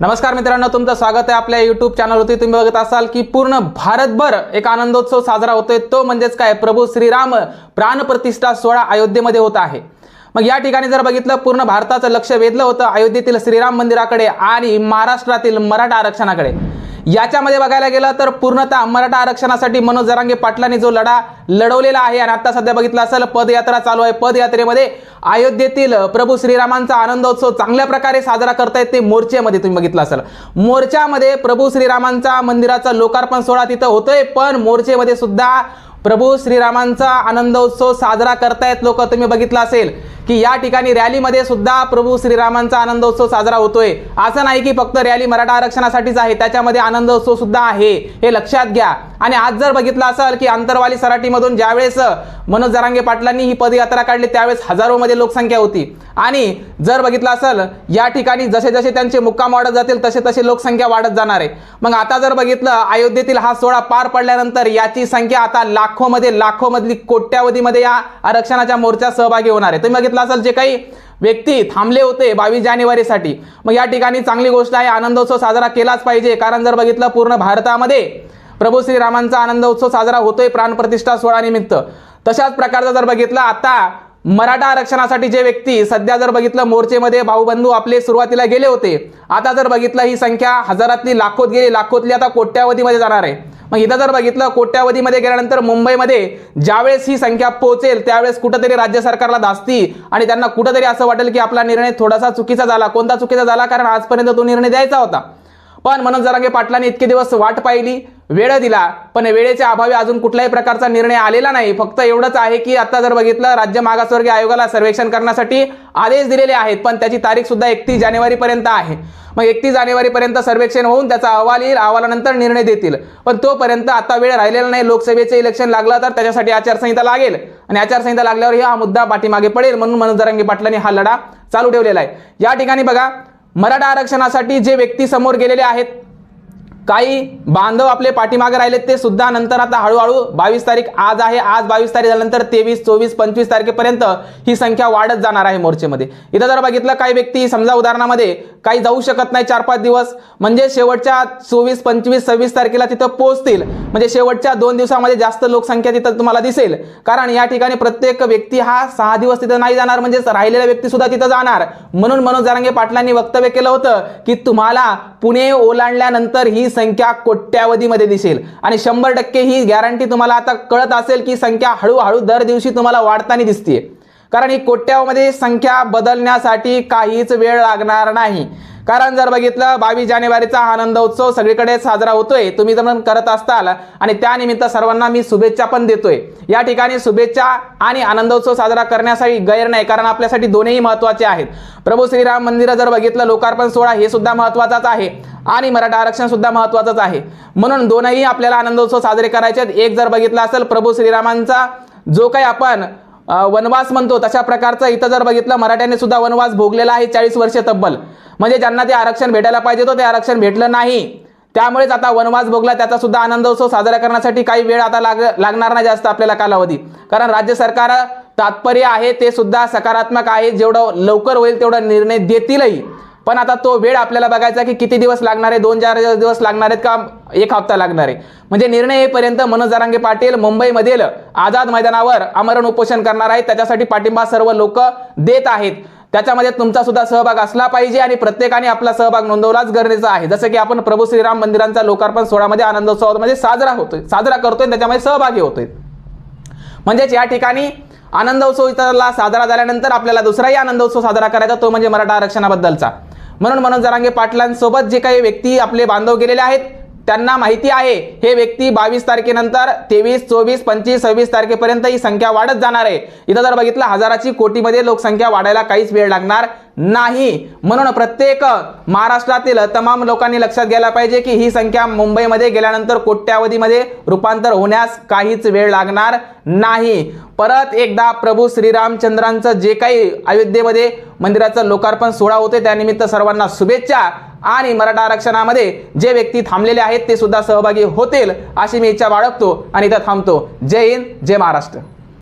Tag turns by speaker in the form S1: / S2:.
S1: नमस्कार मित्रांनो तुमचं स्वागत आहे आपल्या युट्यूब चॅनलवरती तुम्ही बघत असाल की पूर्ण भारतभर एक आनंदोत्सव साजरा होतोय. तो म्हणजेच काय? प्रभू श्रीराम प्राणप्रतिष्ठा सोहळा अयोध्येमध्ये होत आहे. मग या ठिकाणी जर बघितलं पूर्ण भारताचं लक्ष वेधलं होतं अयोध्येतील श्रीराम मंदिराकडे आणि महाराष्ट्रातील मराठा आरक्षणाकडे. याच्यामध्ये बघायला गेलं तर पूर्णतः मराठा आरक्षणासाठी मनोज जरांगे पाटलांनी जो लढा लढवलेला आहे आणि आता सध्या बघितलं असेल पदयात्रा चालू आहे. पदयात्रेमध्ये अयोध्येतील प्रभू श्रीरामांचा आनंदोत्सव चांगल्या प्रकारे साजरा करतायत ते मोर्चेमध्ये तुम्ही बघितलं असेल. मोर्चामध्ये प्रभू श्रीरामांचा मंदिराचा लोकार्पण सोहळा तिथं होतोय पण मोर्चेमध्ये सुद्धा प्रभू श्रीरामांचा आनंदोत्सव साजरा करतायत लोक तुम्ही बघितलं असेल. की या ठिकाणी रॅलीमध्ये सुद्धा प्रभू श्रीरामांचा आनंदोत्सव साजरा होतोय. असं नाही की फक्त रॅली मराठा आरक्षणासाठीच आहे त्याच्यामध्ये आनंदोत्सव सुद्धा आहे हे लक्षात घ्या. आणि आज जर बघितलं असाल की आंतरवाली सराटीमधून ज्यावेळेस मनोज जरांगे पाटलांनी ही पदयात्रा काढली त्यावेळेस हजारोमध्ये लोकसंख्या होती. आणि जर बघितलं असेल या ठिकाणी जसे जसे त्यांचे मुक्काम वाढत जातील तसे तसे लोकसंख्या वाढत जाणार आहे. मग आता जर बघितलं अयोध्येतील हा सोहळा पार पडल्यानंतर याची संख्या आता लाखोमध्ये लाखोमधली कोट्यावधीमध्ये या आरक्षणाच्या मोर्चात सहभागी होणार आहे. तुम्ही बघितलं असेल जे काही व्यक्ती थांबले होते बावीस जानेवारीसाठी. मग या ठिकाणी चांगली गोष्ट आहे आनंदोत्सव साजरा केलाच पाहिजे. कारण जर बघितलं पूर्ण भारतामध्ये प्रभू श्रीरामांचा आनंदोत्सव साजरा होतोय प्राणप्रतिष्ठा सोहळानिमित्त तशाच प्रकारचा जर बघितलं आता मराठा आरक्षणासाठी जे व्यक्ती सध्या जर बघितलं मोर्चेमध्ये भाऊबंधू आपले सुरुवातीला गेले होते. आता जर बघितलं ही संख्या हजारातली लाखोत गेली लाखोतली आता कोट्यावधीमध्ये जाणार आहे. मग इथं जर बघितलं कोट्यावधीमध्ये गेल्यानंतर मुंबईमध्ये ज्यावेळेस ही संख्या पोहोचेल त्यावेळेस कुठंतरी राज्य सरकारला धास्ती आणि त्यांना कुठंतरी असं वाटेल की आपला निर्णय थोडासा चुकीचा झाला. कोणता चुकीचा झाला? कारण आजपर्यंत तो निर्णय द्यायचा होता. पण मनोज जरांगे पाटलांनी इतके दिवस वाट पाहिली. वेळ दिला पण वेळेच्या अभावी अजून कुठल्याही प्रकारचा निर्णय आलेला नाही. फक्त एवढंच आहे की आता जर बघितलं राज्य मागासवर्गीय आयोगाला सर्वेक्षण करण्यासाठी आदेश दिलेले आहेत पण त्याची तारीख सुद्धा एकतीस जानेवारीपर्यंत आहे. मग एकतीस जानेवारीपर्यंत सर्वेक्षण होऊन त्याचा अहवाल येईल अहवालानंतर निर्णय देतील. पण तोपर्यंत आता वेळ राहिलेला नाही लोकसभेचे इलेक्शन लागलं तर त्याच्यासाठी आचारसंहिता लागेल. आणि आचारसंहिता लागल्यावर हा मुद्दा पाठीमागे पडेल म्हणून मनोज जरांगे पाटलांनी हा लढा चालू ठेवलेला आहे. या ठिकाणी बघा मराठा आरक्षणासाठी जे व्यक्ती समोर गेलेले आहेत काही बांधव आपले पाठीमागे राहिले ते सुद्धा नंतर आता हळूहळू बावीस तारीख आज आहे आज बावीस तारीख झाल्यानंतर तेवीस चोवीस पंचवीस तारखेपर्यंत ही संख्या वाढत जाणार आहे मोर्चेमध्ये. इथं जर बघितलं काही व्यक्ती समजा उदाहरणामध्ये काही जाऊ शकत नाही चार पाच दिवस म्हणजे शेवटच्या चोवीस पंचवीस सव्वीस तारखेला तिथं पोहोचतील. म्हणजे शेवटच्या दोन दिवसामध्ये जास्त लोकसंख्या तिथं तुम्हाला दिसेल. कारण या ठिकाणी प्रत्येक व्यक्ती हा सहा दिवस तिथं नाही जाणार म्हणजेच राहिलेला व्यक्ती सुद्धा तिथं जाणार. म्हणून मनोज जारांगे पाटलांनी वक्तव्य केलं होतं की तुम्हाला पुणे ओलांडल्यानंतर ही संख्या कोट्यावधीमध्ये दिसेल. आणि शंभर टक्के ही गॅरंटी तुम्हाला आता कळत असेल की संख्या हळूहळू दर दिवशी तुम्हाला वाढताना दिसते कारण ही कोट्यावमध्ये संख्या बदलण्यासाठी काहीच वेळ लागणार नाही. कारण जर बघितलं बावीस जानेवारीचा आनंद उत्सव सगळीकडे साजरा होतोय. तुम्ही जर करत असताल आणि त्यानिमित्त सर्वांना मी शुभेच्छा पण देतोय. या ठिकाणी शुभेच्छा आणि आनंदोत्सव साजरा करण्यासाठी गैर नाही कारण आपल्यासाठी दोन्ही महत्त्वाचे आहेत. प्रभू श्रीराम मंदिर जर बघितलं लोकार्पण सोहळा हे सुद्धा महत्वाचाच आहे आणि मराठा आरक्षण सुद्धा महत्वाचंच आहे. म्हणून दोनही आपल्याला आनंदोत्सव साजरे करायचे आहेत एक जर बघितलं असेल प्रभू श्रीरामांचा जो काही आपण वनवास म्हणतो. तशा प्रकारचं इथं जर बघितलं मराठ्यांनी सुद्धा वनवास भोगलेला आहे चाळीस वर्ष तब्बल. म्हणजे ज्यांना ते आरक्षण भेटायला पाहिजे होतं ते आरक्षण भेटलं नाही. त्यामुळेच आता वनवास भोगला त्याचा सुद्धा आनंदोत्सव साजरा करण्यासाठी काही वेळ आता लाग लागणार नाही जास्त आपल्याला कालावधी. कारण राज्य सरकार तात्पर्य आहे ते सुद्धा सकारात्मक आहे. जेवढं लवकर होईल तेवढा निर्णय देतीलही. पण आता तो वेळ आपल्याला बघायचा की किती दिवस लागणार आहे दोन चार दिवस लागणार आहेत का एक हप्ता लागणार आहे. म्हणजे निर्णय येईपर्यंत मनोज जरांगे पाटील मुंबईमधील आझाद मैदानावर आमरण उपोषण करणार आहेत. त्याच्यासाठी पाठिंबा सर्व लोक देत आहेत. त्याच्यामध्ये तुमचा सुद्धा सहभाग असला पाहिजे आणि प्रत्येकाने आपला सहभाग नोंदवलाच गरजेचा आहे. जसं की आपण प्रभू श्रीराम मंदिरांचा लोकार्पण सोहळ्यामध्ये आनंदोत्सवामध्ये साजरा होतोय साजरा करतोय त्याच्यामध्ये सहभागी होतोय. म्हणजेच या ठिकाणी आनंदोत्सव साजरा झाल्यानंतर आपल्याला दुसराही आनंदोत्सव साजरा करायचा तो म्हणजे मराठा आरक्षणाबद्दलचा. म्हणून मनोज जरांगे पाटलांसोबत जे काही व्यक्ती आपले बांधव गेलेले आहेत त्यांना माहिती आहे हे व्यक्ती बावीस तारखेनंतर तेवीस चोवीस पंचवीस सव्वीस तारखेपर्यंत ही संख्या वाढत जाणार आहे. इथं जर बघितलं हजाराची कोटीमध्ये लोकसंख्या वाढायला काहीच वेळ लागणार नाही. म्हणून प्रत्येक महाराष्ट्रातील तमाम लोकांनी लक्षात घ्यायला पाहिजे की ही संख्या मुंबईमध्ये गेल्यानंतर कोट्यावधीमध्ये रूपांतर होण्यास काहीच वेळ लागणार नाही. परत एकदा प्रभू श्रीरामचंद्रांचं जे काही अयोध्येमध्ये मंदिराचं लोकार्पण सोहळा होते त्यानिमित्त सर्वांना शुभेच्छा. आणि मराठा आरक्षणामध्ये जे व्यक्ती थांबलेले आहेत ते सुद्धा सहभागी होतील अशी मी इच्छा बाळगतो आणि इथं थांबतो. जय हिंद जय महाराष्ट्र.